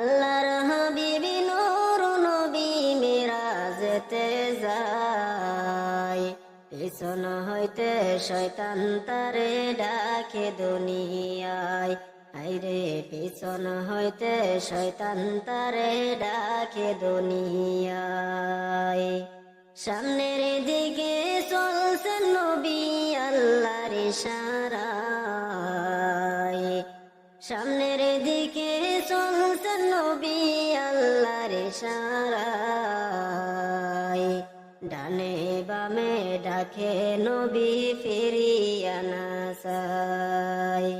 আল্লাহর হাবিবি নূর নবী মিরাজেতে যায়। পিছন হইতে শয়তান তারে ডাকে দুনিয়ায়। আইরে, পিছন হইতে শয়তান তারে ডাকে দুনিয়ায়। সামনের দিকে চলছে নবী আল্লাহর ইশারায়। সামনের ইশারায় ডানে বামে ডাকে নবী ফিরিয়া না চায়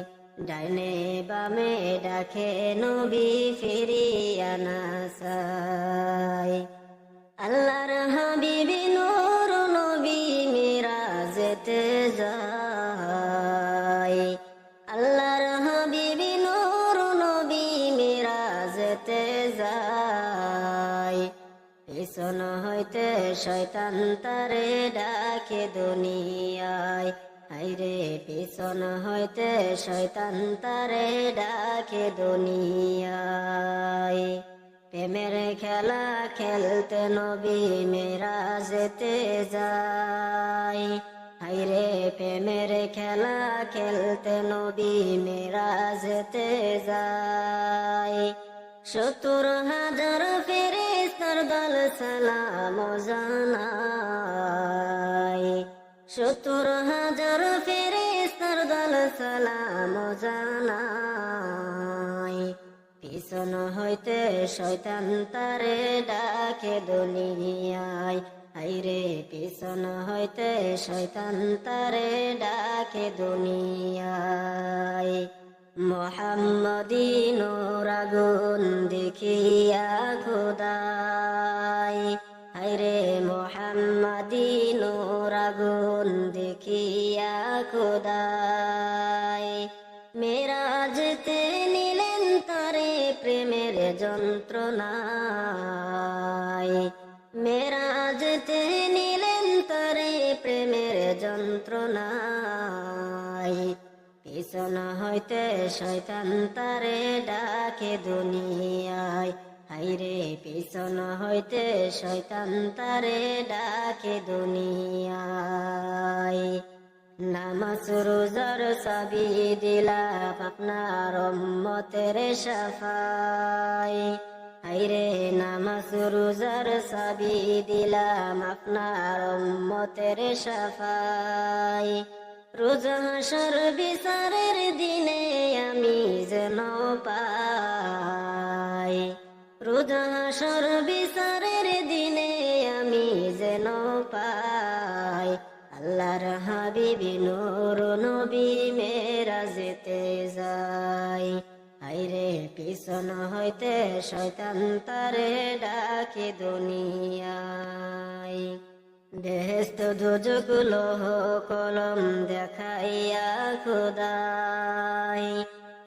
ডানে বামে ডাকে নবী ফিরিয়া না চায় আল্লাহর হাবিবি নূর নবী মিরাজেতে যায়। পিছন হইতে শয়তান তারে ডাকে দুনিয়ায়। হাইরে পিছন হইতে শয়তান তারে ডাকে দুনিয়ায়। প্রেমের খেলা খেলতে নবী মেরা যেতে যায়। হাইরে প্রেমের খেলা খেলতে নবী মেরা যেতে যায়। সত্তর হাজার দল সালাম জানায় সত্তর হাজার ফেরেস্তার দল সালাম জানায় পিছন হইতে শয়তান তারে ডাকে দুনিয়ায়। আইরে পিছন হইতে শয়তান তারে ডাকে দুনিয়ায়। মোহাম্মদী নোরাগুন দেখিয়া খুদাই খুদাই মেরাজতে নিলেন তারে প্রেমের যন্ত্রণায়। মেরাজতে নিলেন তারে প্রেমের যন্ত্রণায়। পিছন হইতে শয়তান তারে ডাকে দুনিয়ায়। হাইরে পিছন হইতে শয়তান তারে ডাকে দুনিয়ায়। নামাজ, রোজার সাবি দিলাম আপনার মতের সাফাই। হাইরে নামাজ, রোজার সাবি দিলাম আপনার মতের সাফাই। রোজা হাসর বিচারের দিনে আমি যেন পাই। রোজা হাসর বিচারের দিনে আমি যেন পাই। পিছন হইতে শয়তান তারে ডাকে দুনিয়ায়। বেহেস্ত দুজক লোহ কলম দেখাইয়া খুদাই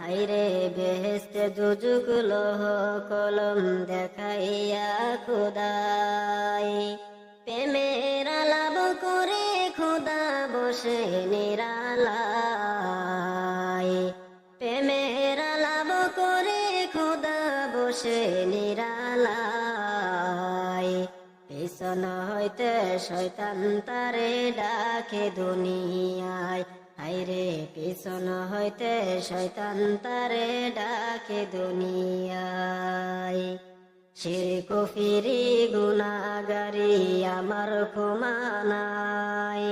আইরে বেহেস্ত দুজক লোহ কলম দেখাইয়া খুদাই প্রেমের লাভ করে খুদা বসে নিরালায় বসে নিরালায় পিছন হইতে শয়তান তারে ডাকে দুনিয়ায়। হাইরে পিছন হইতে শয়তান তারে ডাকে দুনিয়ায়। শির কুফিরি গুনাগারি আমার ক্ষমানাই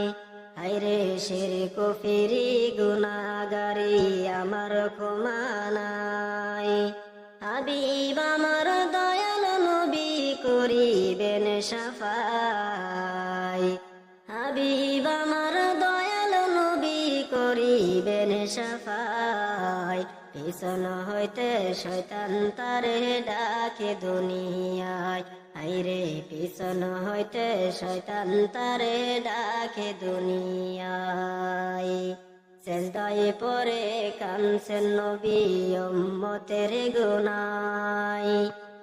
হাইরে শির কুফিরি গুনাগারি আমার ক্ষমানাই হাবিব আমার দয়াল নবী করিবেন সাফাই। হাবিব আমার দয়াল নবী করিবেন সাফাই। পিছন হইতে শয়তান তারে ডাকে দুনিয়ায়। আইরে পিছন হইতে শয়তান তারে ডাকে দুনিয়ায়। সেজদায় পরে কানসেন নবী উম্মতের গুনাই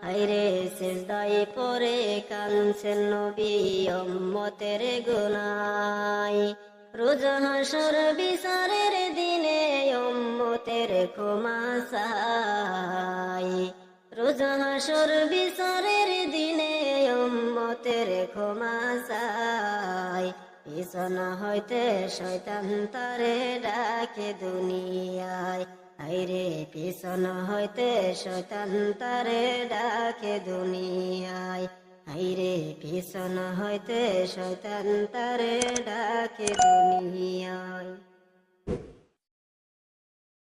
আইরে সেজদায় পরে কানসেন নবী উম্মতের রোজ হাসর বিচারের দিনে উম্মতের ক্ষমা চাই। রোজাহাসর বিচারের দিনে উম্মতের ক্ষমা চায় পিছন হইতে শয়তান তারে ডাকে দুনিয়ায়। আইরে, পিছন হইতে শয়তান তারে ডাকে দুনিয়ায়। আইরে, পিছন হইতে শয়তান তারে ডাকে দুনিয়ায়।